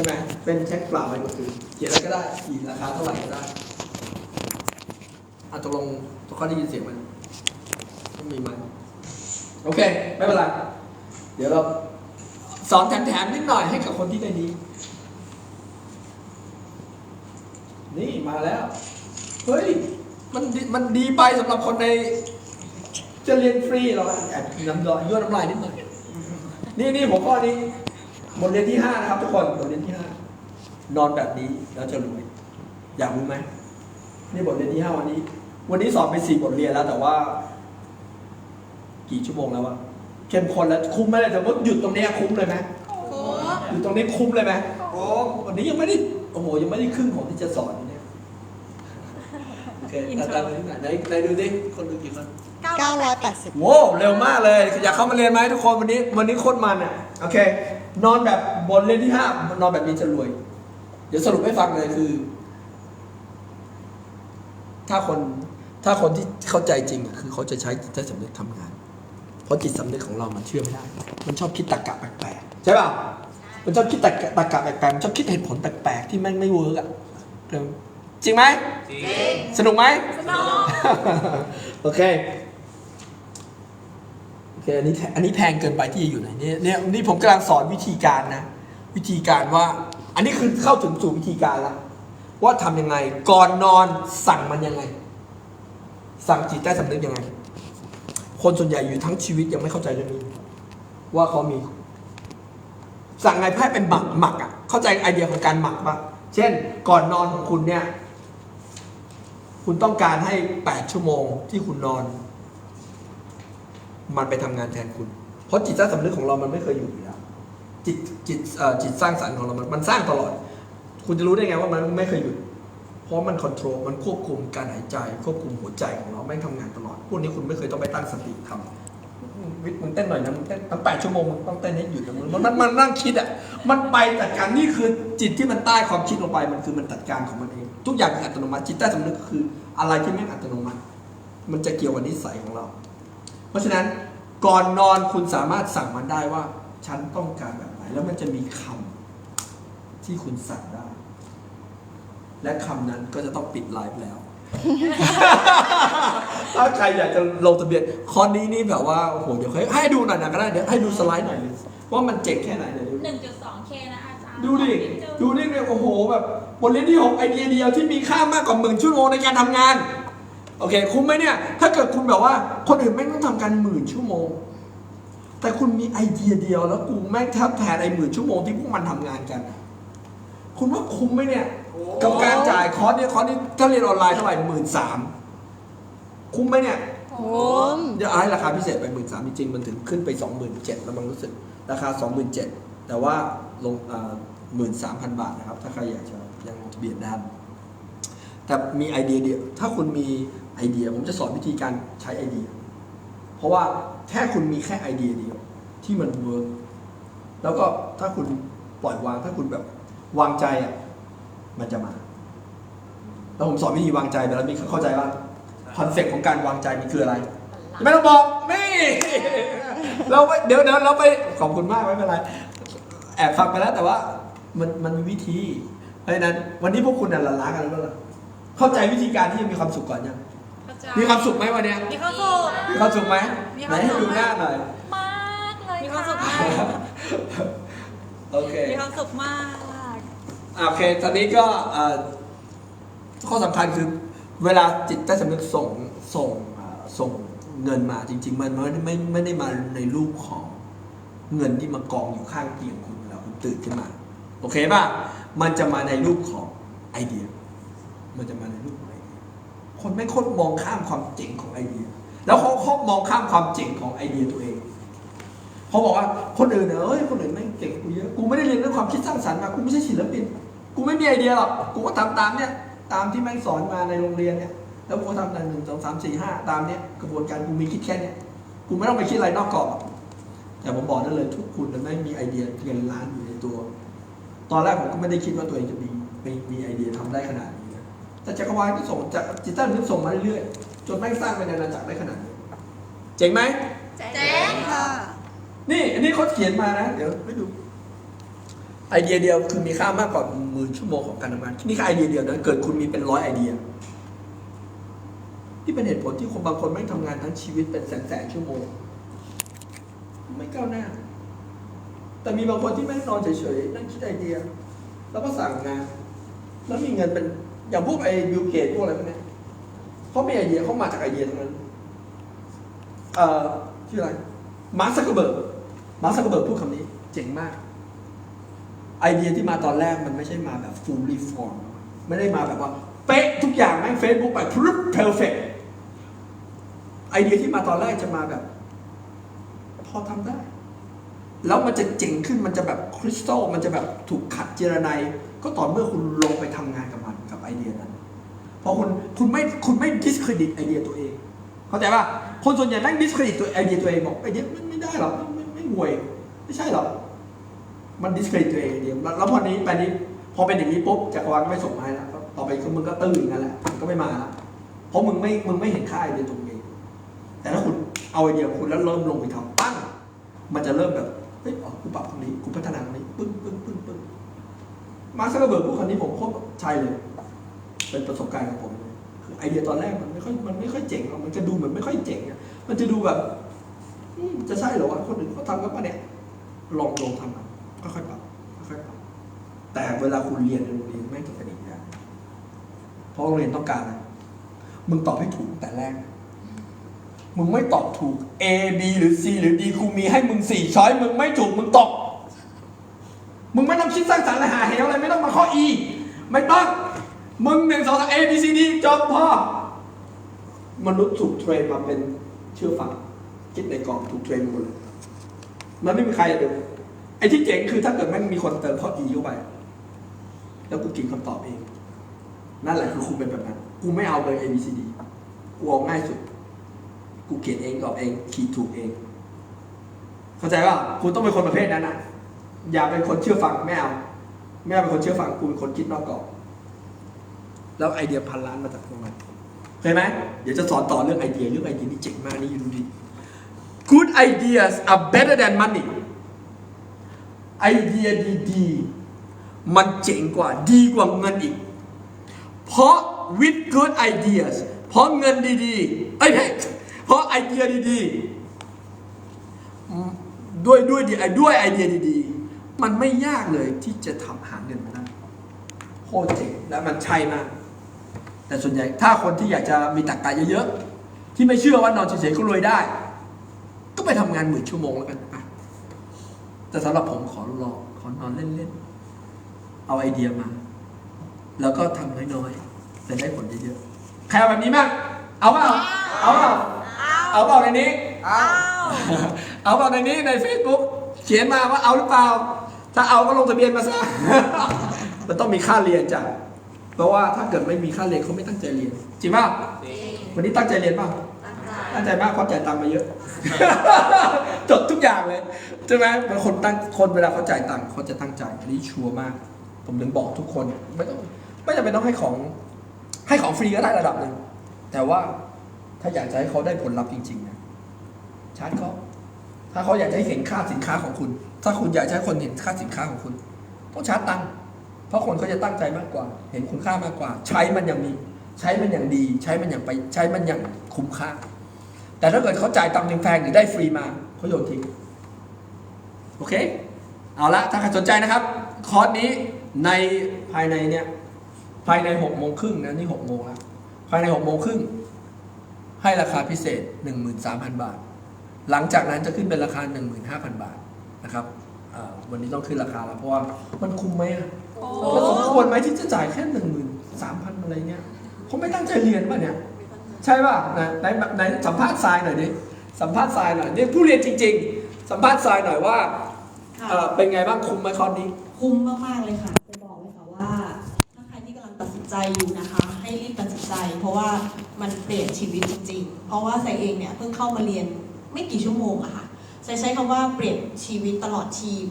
ช่ไหมเป็นเช็คเปล่าไปหมดคือเขียนอะไรก็ได้กี่ราคาเท่าไหร่ก็ได้อะตกลงทุกคนได้ยินเสียงมันไม่มีมันโอเค ไม่เป็นไร เดี๋ยวเราสอนแถมๆนิดหน่อยให้กับคนที่ได้ดีนี่มาแล้ว เฮ้ย มันดีมันดีไปสำหรับคนใน จะเรียนฟรีเราแอบน้ำลายยั่วน้ำลายนิดหน่อย นี่นี่ผมข้อนี้ บทเรียนที่ห้านะครับ ทุกคนบทเรียนที่ห้านอนแบบนี้แล้วจะรวยอยากรู้ไหมนี่บทเรียนที่ห้าวันนี้ วันนี้สอนไปสี่บทเรียนแล้ว แต่ว่า กี่ชั่วโมงแล้ววะเข้มข้นแล้วคุ้มไหมเลยแต่ว่าหยุดตรงเนี้ยคุ้มเลยไหมโอ้โหหยุดตรงนี้คุ้มเลยไหมโอ้วันนี้ยังไม่ได้โอ้โหยังไม่ได้ครึ่งของที่จะสอนอยู่เนี่ยโอเคตามตามไปที่ไหนไหนไหนดูดิคนดูกี่คน980โว้วเร็วมากเลยอยากเข้ามาเรียนไหมทุกคนวันนี้ วันนี้โคตรมันอะโอเค นอนแบบบนเรียนที่ห้านอนแบบนี้จะรวย เดี๋ยวสรุปให้ฟังเลยคือ ถ้าคนถ้าคนที่เข้าใจจริงอะคือเขาจะใช้จิตใต้สำนึกทำงาน เพราะจิตสำนึกของเรามันเชื่อไม่ได้ มันชอบคิดตรรกะแปลกๆใช่ป่ะมันชอบคิดตรรกะตรรกะแปลกๆมันชอบคิดเหตุผลแปลกๆที่แม่งไม่เวิร์กอะจริงไหมจริงสนุกไหมสนุกโอเคโอเคอันนี้อันนี้แพงเกินไปที่จะอยู่ไหนเนี่ยเนี่ยนี่ผมกำลังสอนวิธีการนะ วิธีการว่า อันนี้คือเข้าถึงสู่วิธีการละว่าทำยังไง ก่อนนอนสั่งมันยังไง สั่งจิตใต้สำนึกยังไง คนส่วนใหญ่อยู่ทั้งชีวิตยังไม่เข้าใจเรื่องนี้ ว่าเขามี สั่งไงให้เป็นหมักหมักอะ เข้าใจไอเดียของการหมักปะเช่น ก่อนนอนของคุณเนี่ย คุณต้องการให้ 8 ชั่วโมงที่คุณนอน มันไปทำงานแทนคุณ เพราะจิตใต้สำนึกของเรามันไม่เคยอยู่อยู่แล้ว จิตจิตจิตสร้างสรรค์ของเรา มันมันสร้างตลอด คุณจะรู้ได้ไงว่ามันไม่เคยหยุด เพราะมันคอนโทรล มันควบคุมการหายใจ ควบคุมหัวใจของเราไม่งทำงานตลอด พวกนี้คุณไม่เคยต้องไปตั้งสติทำวิทย์มึงเต้นหน่อยนะ มึงเต้นตั้งแปดชั่วโมงมึงต้องเต้นให้หยุดนะมึงมันมันมันนั่งคิดอะ มันไปจัดการนี่คือจิตที่มันใต้ความคิดลงไป มันคือมันจัดการของมันเอง ทุกอย่างเป็นอัตโนมัติ จิตใต้สำนึกคือ อะไรที่ไม่อัตโนมัติ มันจะเกี่ยวกับนิสัยของเรา เพราะฉะนั้นก่อนนอนคุณสามารถสั่งมันได้ว่า ฉันต้องการแบบไหน แล้วมันจะมีคำที่คุณสั่งได้ และคำนั้นก็จะต้องปิดไลฟ์แล้ว ถ้าใครอยากจะลงทะเบียนคอร์สนี้นี่แบบว่าโอ้โหเดี๋ยวให้ให้ดูหน่อยนะก็ได้เดี๋ยวให้ดูสไลด์หน่อยเลยว่ามันเจ๋งแค่ไหนเดี๋ยวดูหนึ่งจุดสองเคนะอาจารย์ดูดิดูนี่เนี่ยโอ้โหแบบบทเรียนที่6ไอเดียเดียวที่มีค่ามากกว่าหมื่นชั่วโมงในการทำงาน โอเค คุ้มไหมเนี่ย ถ้าเกิดคุณแบบว่า คนอื่นไม่งต้องทำกันหมื่นชั่วโมง แต่คุณมีไอเดียเดียวแล้วกูแม่งแทบแทนไอหมื่นชั่วโมงที่พวกมันทำงานกัน คุณว่าคุ้มไหมเนี่ย กับการจ่ายคอร์สเนี่ยคอร์สนี้ถ้าเรียนออนไลน์เท่าไหร่หมื่นสามคุ้มไหมเนี่ยคุ้มเดี๋ยวเอาให้ราคาพิเศษไปหมื่นสามจริงๆมันถึงขึ้นไปสองหมื่นเจ็ดแล้วมันรู้สึก ราคาสองหมื่นเจ็ดแต่ว่าลงหมื่นสามพันบาทนะครับ ถ้าใครอยากจะยังลงทะเบียนได้แต่มีไอเดียเดียว ถ้าคุณมี ไอเดีย ผมจะสอนวิธีการใช้ไอเดีย เพราะว่าแค่คุณมีแค่ไอเดียเดียว ที่มันเวิร์กแล้วก็ถ้าคุณปล่อยวางถ้าคุณแบบวางใจอะมันจะมา แล้วผมสอนวิธีวางใจไปแล้วมีเข้าใจว่าคอนเซ็ปต์ของการวางใจมันคืออะไรไม่ต้องบอกนี่เราไปเดี๋ยวเดี๋ยวเราไปขอบคุณมากไม่เป็นไรแอบฟังไปแล้วแต่ว่ามันมันมีวิธี เพราะฉะนั้น วันนี้พวกคุณน่ะละล้ากันหรือเปล่าเข้าใจวิธีการที่จะมีความสุขก่อนยัง มีความสุขไหมวันเนี้ยมีความสุข มีความสุขไหมมีคไหนวามให้สุข ดูหน้าหน่อย มากเลยมีความสุขมาก โอเค มีความสุขมากอะโอเค ตอนนี้ก็เอ่อข้อสำคัญคือเวลาจิตใต้สำนึกส่งส่งอ่าส่งเงินมาจริง ๆ มันไม่ได้ไม่ไม่ได้มาในรูปของเงินที่มากองอยู่ข้างเตียงคุณเวลาคุณตื่นขึ้นมา โอเคป่ะ มันจะมาในรูปของไอเดีย มันจะมาในรูปของไอเดีย คนไม่คนมองข้ามความเจ๋งของไอเดีย แล้วเขาเขามองข้ามความเจ๋งของไอเดียตัวเองเขาบอกว่าคนอื่นเนี่ยเอ้ยคนอื่นไม่เก่งกูเยอะกูไม่ได้เรียนเรื่องความคิดสร้างสรรค์มากูไม่ใช่ศิลปินกูไม่มีไอเดียหรอกกูก็ทำตามเนี่ยตามที่แม่งสอนมาในโรงเรียนเนี่ยแล้วกูก็ทำหนึ่งสองสามสี่ห้าตามเนี่ยกระบวนการกูมีคิดแค่เนี้ยกูไม่ต้องไปคิดอะไรนอกกรอบแต่ผมบอกได้เลยทุกคุณไม่มีไอเดียเงินล้านอยู่ในตัว ตอนแรกผมก็ไม่ได้คิดว่าตัวเองจะมีมีมีไอเดียทำได้ขนาด แต่จักรวาลก็ส่งจากจิตใต้สำนึกส่งมาเรื่อยๆจนแม่งสร้างเป็นอาณาจักรได้ขนาดนี้เจ๋งไหม เจ๊งค่ะ นี่อันนี้เขาเขียนมานะ เดี๋ยวไปดู ไอเดียเดียวคือมีค่ามากกว่าหมื่นชั่วโมงของการทำงานนี่แค่ไอเดียเดียวนะเกิดคุณมีเป็นร้อยไอเดียที่เป็นเหตุผลที่คนบางคนไม่งทำงานทั้งชีวิตเป็นแสนแสนๆชั่วโมง ไม่ก้าวหน้า แต่มีบางคนที่ไม่งนอนเฉยๆนั่งคิดไอเดีย แล้วก็สั่งงาน แล้วมีเงินเป็น อย่างพวกไอ้บิลเกตพวกอะไรพวกเนี้ยเขามีไอเดียเขามาจากไอเดียทั้งนั้นเอ่อชื่ออะไรมาร์คซักเกอร์เบิร์กมาร์คซักเกอร์เบิร์กพูดคำนี้ เจ๋งมาก ไอเดียที่มาตอนแรกมันไม่ใช่มาแบบ fully formed ไม่ได้มาแบบว่า เป๊ะทุกอย่างแม่งเฟซบุ๊กไปพรึบเพอร์เฟกไอเดียที่มาตอนแรกจะมาแบบ พอทำได้ แล้วมันจะเจ๋งขึ้นมันจะแบบคริสตัลมันจะแบบถูกขัดเจรไนก็ต่อเมื่อคุณลงไปทำงานกับมัน กับไอเดียนั้น เพอคุณคุณไม่คุณไม่ดิสเครดิตไอเดียตัวเอง เข้าใจป่ะคนส่วนใหญ่แม่งดิสเครดิตตัวไอเดียตัวเองบอกไอเดียไม่ไม่ได้หรอกไม่ไม่ไม่ห่วย ไม่ใช่หรอกมันดิสเครดิตตัวเองไอเดียแล้ววพอนี้ไปนี้พอเป็นอย่างนี้ปุ๊บจักรวาลก็ไม่ส่งมาแล้วต่อไปคือมึงก็ตื้ออย่างนั้นแหละมันก็ไม่มาแล้วเพราะมึงไม่มึงไม่เห็นค่าไอเดียตัวเองแต่ถ้าคุณเอาไอเดียของคุณแล้วเริ่มลงไปทำปั้งมันจะเริ่มแบบเฮ้ยอ๋อกูปรับตรงนี้กูพัฒนาตรงนี้ปึ้งปึ้งปึ้งปึ้งมาร์คซักเกอร์เบิร์กพูดคำนี้ผมโคตรใช่เลย เป็นประสบการณ์ของผมไอเดียตอนแรกมันไม่ค่อยมันไม่ค่อยเจ๋งหรอกมันจะดูเหมือนไม่ค่อยเจ๋งอะมันจะดูแบบจะใช่เหรอวะคนอื่นเขาทำกันปะเนี่ยลองลองทำอะค่อยๆปรับค่อยๆปรับแต่เวลาคุณเรียนในโรงเรียนไม่งจะเป็นอีกอย่างเพราะโรงเรียนต้องการอะไรมึงตอบให้ถูกแต่แรก มึงไม่ตอบถูก A B หรือ C หรือ D กูมีให้มึงสี่ช้อยมึงไม่ถูกมึงตกมึงไม่ต้องคิดสร้างสรรค์อะไรหาเหวอะไรไม่ต้องมาข้อ E ไม่ต้อง มึงหนึ่งสองสาม A B C D จบพอมนุษย์ถูกเทรนมาเป็นเชื่อฟังคิดในกรอบถูกเทรนหมดเลยมันไม่มีใครเดียวไอ้ที่เจ๋งคือถ้าเกิดแม่งมีคนเติมข้อ E เข้าไป แล้วกูกินคำตอบเอง นั่นแหละคือคุณเป็นแบบนั้น กูไม่เอาเลย A B C D กูเอาง่ายสุด กูเขียนเองตอบเองขีดถูกเอง เข้าใจป่ะคุณต้องเป็นคนประเภทนั้นนะอย่าเป็นคนเชื่อฟังไม่เอาไม่เอาเป็นคนเชื่อฟังกูเป็นคนคิดนอกกรอบ แล้วไอเดียพันล้านมาจากตรงนั้นเคยไหมเดี๋ยวจะสอนต่อเรื่องไอเดียเรื่องไอเดียนี่เจ๋งมากนี่ดูดิ Good ideas are better than money ไอเดียดีๆ มันเจ๋งกว่าดีกว่าเงินอีก เพราะ with good ideas เพราะเงินดีๆ เอ้ยเพราะไอเดียดีๆ ด้วยด้วยดีด้วยไอเดียดีๆ มันไม่ยากเลยที่จะทำหาเงินมาได้โคตรเจ๋งและมันใช่มาก แต่ส่วนใหญ่ถ้าคนที่อยากจะมีตรรกะเยอะๆ ที่ไม่เชื่อว่านอนเฉยๆก็รวยได้ ก็ไปทำงานหมื่นชั่วโมงแล้วกันอะแต่สำหรับผมขอรอขอนอนเล่นๆ เอาไอเดียมา แล้วก็ทำน้อยๆ แต่ได้ผลเยอะๆ ใครเอาแบบนี้บ้างเอาเปล่าเอาเปล่าเอาเปล่าในนี้อ้าวเอาเปล่าในนี้ใน Facebook เขียนมาว่าเอาหรือเปล่า ถ้าเอาก็ลงทะเบียนมาซะมันต้องมีค่าเรียนจ้ะ เพราะว่าถ้าเกิดไม่มีค่าเรียนเขาไม่ตั้งใจเรียนจริงป่ะวันนี้ตั้งใจเรียนป่ะตั้งใจมากเพราะจ่ายตังค์มาเยอะจดทุกอย่างเลยใช่ไหมบางคนตั้งคนเวลาเขาจ่ายตังค์เขาจะตั้งใจอันนี้ชัวร์มาก ผมถึงบอกทุกคนไม่ต้องไม่จำเป็นต้องให้ของ ให้ของฟรีก็ได้ระดับหนึ่งแต่ว่าถ้าอยากจะให้เขาได้ผลลัพธ์จริงๆนะชาร์จเขาถ้าเขาอยากจะให้เห็นค่าสินค้าของคุณ ถ้าคุณอยากจะให้คนเห็นค่าสินค้าของคุณต้องชาร์จตังค์ เพราะคนเขาจะตั้งใจมากกว่า เห็นคุณค่ามากกว่า ใช้มันอย่างมีใช้มันอย่างดี ใช้มันอย่างไปใช้มันอย่างคุ้มค่า แต่ถ้าเกิดเขาจ่ายตังค์แพงหรือได้ฟรีมาเขาโยนทิ้งโอเค เอาละถ้าใครสนใจนะครับ คอร์สนี้ในภายในเนี่ยภายในหกโมงครึ่งนะนี่หกโมงแล้วภายในหกโมงครึ่งให้ราคาพิเศษ 13,000 บาท หลังจากนั้นจะขึ้นเป็นราคา 15,000 บาทนะครับวันนี้ต้องขึ้นราคาแล้วเพราะว่ามันคุ้มไหมอะ มันสมควรไหมที่จะจ่ายแค่หนึ่งหมื่นสามพันอะไรเงี้ยเขาไม่ตั้งใจเรียนป่ะเนี่ย ใช่ป่ะไหนไหนไหนสัมภาษณ์ทรายหน่อยดิสัมภาษณ์ทรายหน่อยนี่ผู้เรียนจริง ๆ สัมภาษณ์ทรายหน่อยว่าค่ะเอ่อเป็นไงบ้างคุ้มไหมคอร์สนี้ คุ้มมากๆเลยค่ะจะบอกเลยค่ะว่าถ้าใครที่กำลังตัดสินใจอยู่นะคะ ให้รีบตัดสินใจ เพราะว่ามันเปลี่ยนชีวิตจริงๆ เพราะว่าใส่เองเนี่ยเพิ่งเข้ามาเรียนไม่กี่ชั่วโมงอะค่ะใส่ใช้คำว่าเปลี่ยนชีวิตตลอดชีพ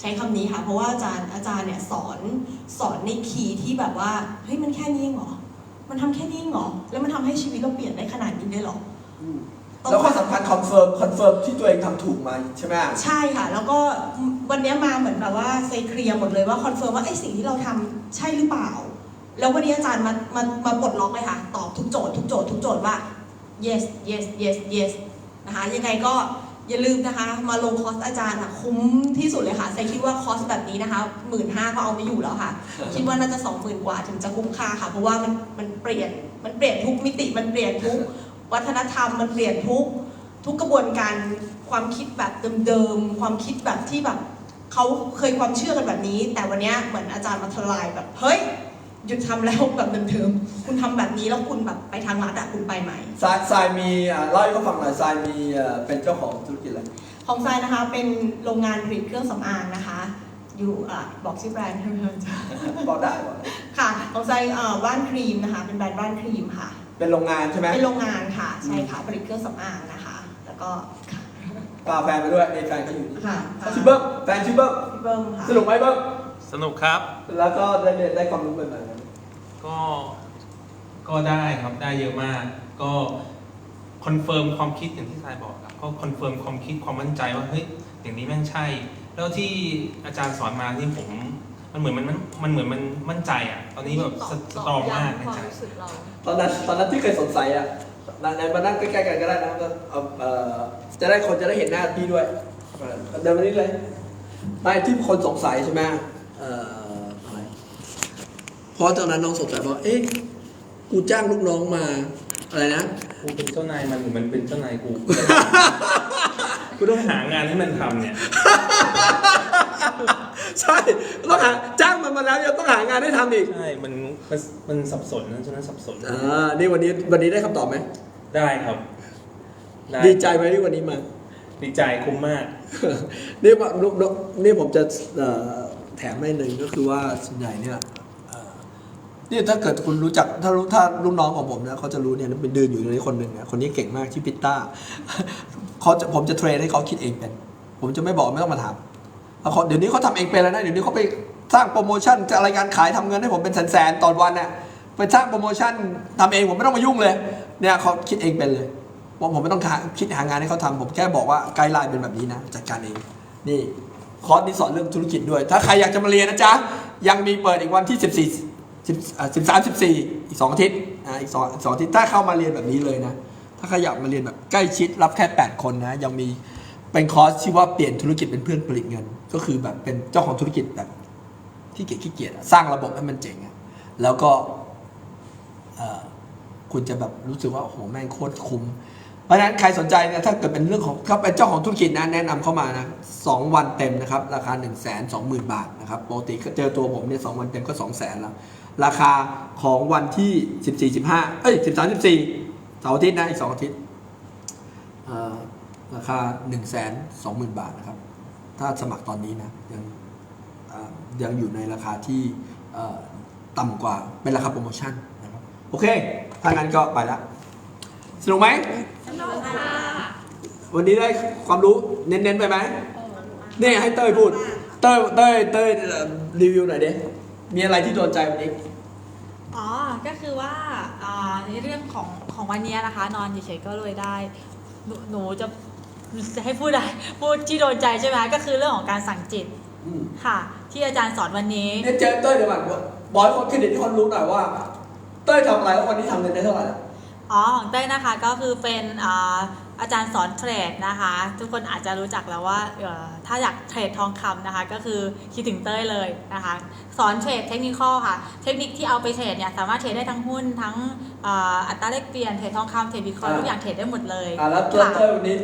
ใช้คำนี้ค่ะ เพราะว่าอาจารย์อาจารย์เนี่ยสอนสอนในคีย์ที่แบบว่าเฮ้ยมันแค่นี้เองเหรอ มันทำแค่นี้เองเหรอ แล้วมันทำให้ชีวิตเราเปลี่ยนได้ขนาดนี้ได้เหรอแล้วข้อสำคัญคอนเฟิร์มคอนเฟิร์มที่ตัวเองทำถูกไหมใช่ไหมใช่ค่ะ แล้วก็วันนี้มาเหมือนแบบว่าเซเคลียร์หมดเลยว่าคอนเฟิร์มว่าไอ้สิ่งที่เราทำใช่หรือเปล่า แล้ววันนี้อาจารย์มามามาปลดล็อกเลยค่ะ ตอบทุกโจทย์ทุกโจทย์ทุกโจทย์ว่า yes yes yes yes นะคะยังไงก็ อย่าลืมนะคะ มาลงคอร์สอาจารย์ค่ะ คุ้มที่สุดเลยค่ะใส่คิดว่าคอร์สแบบนี้นะคะหมื่นห้าก็เอาไม่อยู่แล้วค่ะ คิดว่าน่าจะสองหมื่นกว่าถึงจะคุ้มค่าค่ะ เพราะว่ามันมันเปลี่ยนมันเปลี่ยนทุกมิติมันเปลี่ยนทุกวัฒนธรรมมันเปลี่ยนทุกทุกกระบวนการความคิดแบบเดิมๆความคิดแบบที่แบบเขาเคยความเชื่อกันแบบนี้ แต่วันเนี้ยเหมือนอาจารย์มาทลายแบบเฮ้ย หยุดทำแล้วแบบเดิมๆคุณทำแบบนี้แล้วคุณแบบไปทางลัดอะคุณไปไหมทรายทรายมีอ่าเล่าให้เขาฟังหน่อยทรายมีเอ่อเป็นเจ้าของธุรกิจอะไรของทรายนะคะเป็นโรงงานผลิตเครื่องสำอางนะคะ อยู่อะบอกชื่อแบรนด์บอกได้บอกได้ค่ะของทรายเอ่อบ้านครีมนะคะเป็นแบรนด์บ้านครีมค่ะ เป็นโรงงานใช่ไหมเป็นโรงงานค่ะใช่ค่ะผลิตเครื่องสำอางนะคะ แล้วก็พาแฟนไปด้วยในแฟนเขาอยู่นี่ค่ะเขาชื่อเบิ้มแฟนชื่อเบิ้มพี่เบิ้มค่ะสนุกไหมเบิ้ม สนุกครับ แล้วก็ได้เรียนได้ความรู้ใหม่ๆไหมก็ก็ได้ครับได้เยอะมาก ก็คอนเฟิร์มความคิดอย่างที่ทรายบอกครับก็คอนเฟิร์มความคิดความมั่นใจว่าเฮ้ยอย่างนี้แม่งใช่ แล้วที่อาจารย์สอนมาที่ผมมันเหมือนมันมันมันเหมือนมันมั่นใจอะ ตอนนี้แบบสสตรองมากในความใจรู้สึกเรา ตอนนั้นตอนนั้นที่เคยสงสัยอะไหนๆมานั่งใกล้ๆกันก็ได้นะก็เอาเอ่อจะได้คนจะได้เห็นหน้าพี่ด้วยเออเดินมานี่เลยไม่ที่คนสงสัยใช่ไหม เอ่ออะไรเพราะตอนนั้นน้องสงสัยว่าเอ๊ะกูจ้างลูกน้องมาอะไรนะ กูเป็นเจ้านายมันหรือมันเป็นเจ้านายกู กูต้องหางานให้มันทำเนี่ย ใช่ต้องหาจ้างมันมาแล้วยังต้องหางานให้ทำอีกใช่ มันมันมันสับสนนะฉะนั้นสับสน อ่านี่วันนี้วันนี้ได้คำตอบไหมได้ครับ ไดีใจไหมที่วันนี้มา ดีใจคุ้มมาก นี่ว่าลูกน้องนี่ผมจะเอ่อ แถมให้หนึ่งก็คือว่าส่วนใหญ่เนี่ยนี่ถ้าเกิดคุณรู้จักถ้ารู้ถ้าลูกน้องของผมนะเขาจะรู้เนี่ยเป็นเดินอยู่ในนี้คนหนึ่งนะคนนี้เก่งมากชื่อพิตต้าเขาจะผมจะเทรนให้เขาคิดเองเป็น ผมจะไม่บอกไม่ต้องมาถามเาเดี๋ยวนี้เขาทำเองเป็นแล้วนะเดี๋ยวนี้เขาไปสร้างโปรโมชั่นจะอะไรการขายทำเงินให้ผมเป็นแสนๆต่อวันเนี่ยไปสร้างโปรโมชั่นทำเองผมไม่ต้องมายุ่งเลยเนี่ยเขาคิดเองเป็นเลยว่าผมไม่ต้องคิดหางานให้เขาทำผมแค่บอกว่าไกด์ไลน์เป็นแบบนี้นะจัดการเองนี่ คอร์สนี้สอนเรื่องธุรกิจด้วย ถ้าใครอยากจะมาเรียนนะจ๊ะ ยังมีเปิดอีกวันที่ 14 13 14 อีก 2 อาทิตย์อ่าอีก2อีกสองอาทิตย์ถ้าเข้ามาเรียนแบบนี้เลยนะ ถ้าใครอยากมาเรียนแบบใกล้ชิดรับแค่ 8 คนนะ ยังมีเป็นคอร์สชื่ว่าเปลี่ยนธุรกิจเป็นเพื่อนผลิตเงิน ก็คือแบบเป็นเจ้าของธุรกิจแบบที่เกียจขี้เกียจสร้างระบบให้มันเจ๋งแล้วก็คุณจะแบบรู้สึกว่าโอ้โหแม่งโคตรคุ้ม ราะฉะนั้นใครสนใจเนี่ยถ้าเกิดเป็นเรื่องของเขาเป็นเจ้าของธุรกิจนะแนะนำเข้ามานะสองวันเต็มนะครับ ราคา1 2 0 0 0 0บาทนะครับปกติเจอตัวผมเนี่ยสองวันเต็มก็2 0 0 0 0 0แล้ว ราคาของวันที่ 14 15 เอ้ย 13 14เสาร์อาทิตย์นะอีก 2 อาทิตย์เอ่อราคา1 2 0 0 0 0บาทนะครับ ถ้าสมัครตอนนี้นะยังยังอยู่ในราคาที่ต่ำกว่าเป็นราคาโปรโมชั่นนะครับโอเคถ้างั้นก็ไปละ สนุกไหมสนุกค่ะวันนี้ได้ความรู้เน้นๆไปไหมนี่ให้เต้ยพูด เต้ยเต้ยเต้ยเอ่อรีวิวหน่อยดิมีอะไรที่โดนใจวันนี้อ๋อ ก็คือว่าอ่าในเรื่องของของวันนี้นะคะ นอนเฉยๆก็เลยได้หนูหนูจะจะให้พูดอะไรพูดที่โดนใจใช่ไหมก็คือเรื่องของการสั่งจิตอืมค่ะ ที่อาจารย์สอนวันนี้เนี่ยเจอเต้ยเดี๋ยวก่อนบอกให้คนเครดิตที่คนรู้หน่อยว่า เต้ยทำอะไรแล้ววันนี้ทำเงินได้เท่าไหร่ อ๋อของเต้ยนะคะก็คือเป็นอ่าอาจารย์สอนเทรดนะคะ ทุกคนอาจจะรู้จักแล้วว่าเอ่อถ้าอยากเทรดทองคำนะคะ ก็คือคิดถึงเต้ยเลยนะคะ สอนเทรดเทคนิคค่ะ เทคนิคที่เอาไปเทรดเนี่ยสามารถเทรดได้ทั้งหุ้นทั้งอ่าอัตราแลกเปลี่ยนเทรดทองคำเทรดบิตคอยน์ทุกอย่างเทรดได้หมดเลยอ่าแล้วตัวค่ะเต้ยวันนี้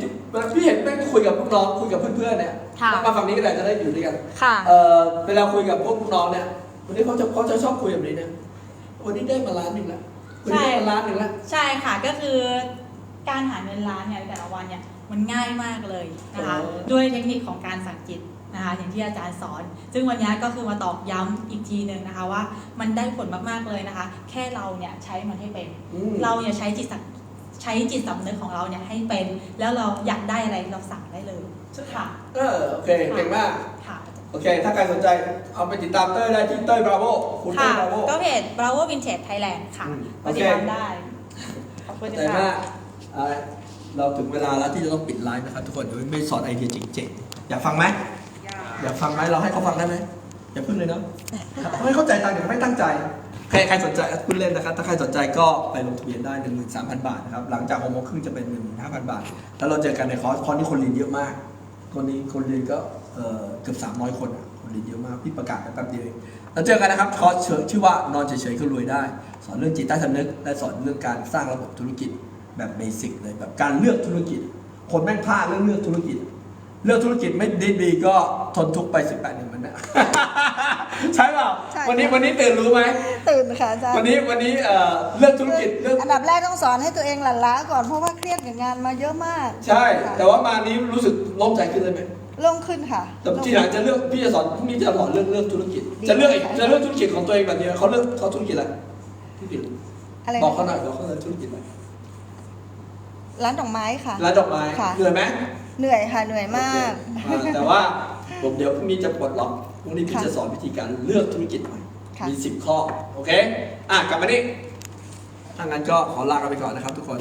พี่เห็นแม่งคุยกับลูกน้องคุยกับเพื่อนๆเนี่ยค่ะมาฝั่งนี้ก็ได้จะได้อยู่ด้วยกันค่ะเออเวลาคุยกับพวกลูกน้องเนี่ยวันนี้เขาจะเขาจะชอบคุยแบบนี้นะวันนี้ได้มาล้านหนึ่งแล้ว วันนี้ได้มาล้านหนึ่งแล้ว ใช่ค่ะก็คือการหาเงินล้านเนี่ยในแต่ละวันเนี่ยมันง่ายมากเลยนะคะโอ้ ด้วยเทคนิคของการสั่งจิตนะคะอย่างที่อาจารย์สอน ซึ่งวันนี้ก็คือมาตอกย้ำอีกทีหนึ่งนะคะว่ามันได้ผลมากๆเลยนะคะ แค่เราเนี่ยใช้มันให้เป็น อืม เราเนี่ยใช้จิตสำใช้จิตสำนึกของเราเนี่ยให้เป็น แล้วเราอยากได้อะไรเราสั่งได้เลยค่ะ เออโอเคเก่งมาก ค่ะโอเค ถ้าใครสนใจเอาไปติดตามเต้ยได้ที่เต้ยบราโวคุณเต้ค่ะ ยบราโว ก็เพจ Bravo Vintage Thailand ค่ะอืมมาติดโอเคตามได้ ขอบคุณแต่ค่ะมากอ่าเราถึงเวลาแล้วที่จะต้องปิดไลฟ์นะครับทุกคนเดี๋ยวไม่สอนไอเดียเจ๋งๆ อยากฟังไหมคอยากฟังไหมเราให้เขาฟังได้ไหมอย่าพึ่งเลยเนาะ ไม่เข้าใจตังค์เดี๋ยวไม่ตั้งใจ ใครใครสนใจพูดเล่นนะครับ ถ้าใครสนใจก็ไปลงทะเบียนได้ 13,000 บาทนะครับ หลังจากหกโมงครึ่งจะเป็น 15,000 บาท แล้วเราเจอกันในคอร์สคอร์สนี้คนเรียนเยอะมาก คนนี้คนเรียนก็ เอ่อเกือบ 300 คนอะคนเรียนเยอะมาก พี่ประกาศไปแป๊บเดียวเองแล้วเจอกันนะครับคอร์สเชิญชื่อว่านอนเฉยๆก็รวยได้ สอนเรื่องจิตใต้สำนึก และสอนเรื่องการสร้างระบบธุรกิจแบบเบสิกเลยแบบการเลือกธุรกิจ คนแม่งพลาดเรื่องเลือกธุรกิจ เลือกธุรกิจไม่ดีดีก็ทนทุกข์ไป 18เดือนมันนะ ใช่เปล่าใช่ วันนี้วันนี้ตื่นรู้ไหมตื่นค่ะอาจารย์วันนี้วันนี้เอ่อเรื่องธุรกิจเรื่องอันดับแรกต้องสอนให้ตัวเองหลั่นล้าก่อนเพราะว่าเครียดกับงานมาเยอะมากใช่ ค่ะแต่ว่ามานี้รู้สึกโล่งใจขึ้นเลยไหม โล่งขึ้นค่ะแต่ทีหลังจะเลือกพี่จะสอนพรุ่งนี้จะสอนเรื่องเรื่องธุรกิจดีจะเลือกอีกค่ะจะเลือกธุรกิจของตัวเองแบบนี้เขาเลือกเขาธุรกิจอะไรธุรกิจอะไรบอกเขาหน่อยบอกเขาเลยธุรกิจอะไรร้านดอกไม้ค่ะ ร้านดอกไม้ค่ะเหนื่อยไหมเหนื่อยค่ะเหนื่อยมากโอเคอ่าแต่ว่าผมเดี๋ยวพรุ่งนี้จะปลดล็อกพรุ่งนี้พี่ค่ะจะสอนวิธีการเลือกธุรกิจใหม่ค่ะมีสิบข้อ โอเค อะกลับมานี่ถ้างั้นก็ขอลากันไปก่อนนะครับทุกคน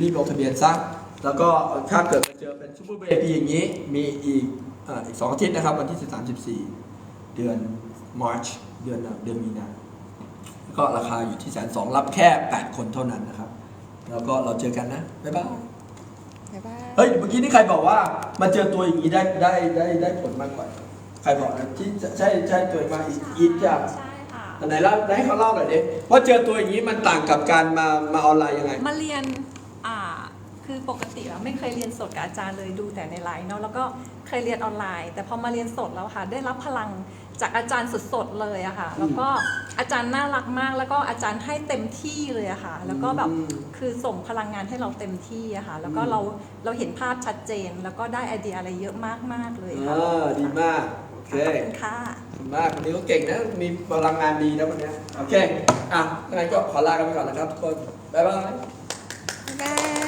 รีบลงทะเบียนซะ แล้วก็ถ้าเกิดมาเจอเป็นซูเปอร์เบบีอย่างนี้มีอีกอ่าอีกสองอาทิตย์นะครับ วันที่ 13 14 เดือนมาร์ชเดือนเดือนมีนาก็ราคาอยู่ที่แสนสองรับแค่ 8 คนเท่านั้นนะครับ แล้วก็เราเจอกันนะ บ๊ายบายบ๊ายบายเฮ้ย เมื่อกี้นี่ใครบอกว่ามาเจอตัวอย่างนี้ได้ได้ได้ได้ผลมากกว่า ใครบอกนะที่ใช่ใช่ตัวมาอีอีทจ้ะใช่ค่ะไหนเล่าให้เขาเล่าหน่อยดิว่าเจอตัวอย่างนี้มันต่างกับการมามาออนไลน์ยังไง มาเรียนอ่า คือปกติแล้วไม่เคยเรียนสดกับอาจารย์เลยดูแต่ในไลน์เนาะแล้วก็เคยเรียนออนไลน์ แต่พอมาเรียนสดแล้วค่ะ ได้รับพลังจากอาจารย์สดๆเลยอะค่ะ แล้วก็อาจารย์น่ารักมาก แล้วก็อาจารย์ให้เต็มที่เลยอะค่ะ แล้วก็แบบอืมคือส่งพลังงานให้เราเต็มที่อะค่ะ แล้วก็เราเราเห็นภาพชัดเจน แล้วก็ได้ไอเดียอะไรเยอะมากๆเลยค่ะอ่าดีมากโอเคขอบคุณค่ะดีมากวันนี้ก็เก่งนะมีพลังงานดีนะวันเนี้ยโอเคอะยังไงก็ขอลากันไปก่อนนะครับทุกคนบ๊ายบาย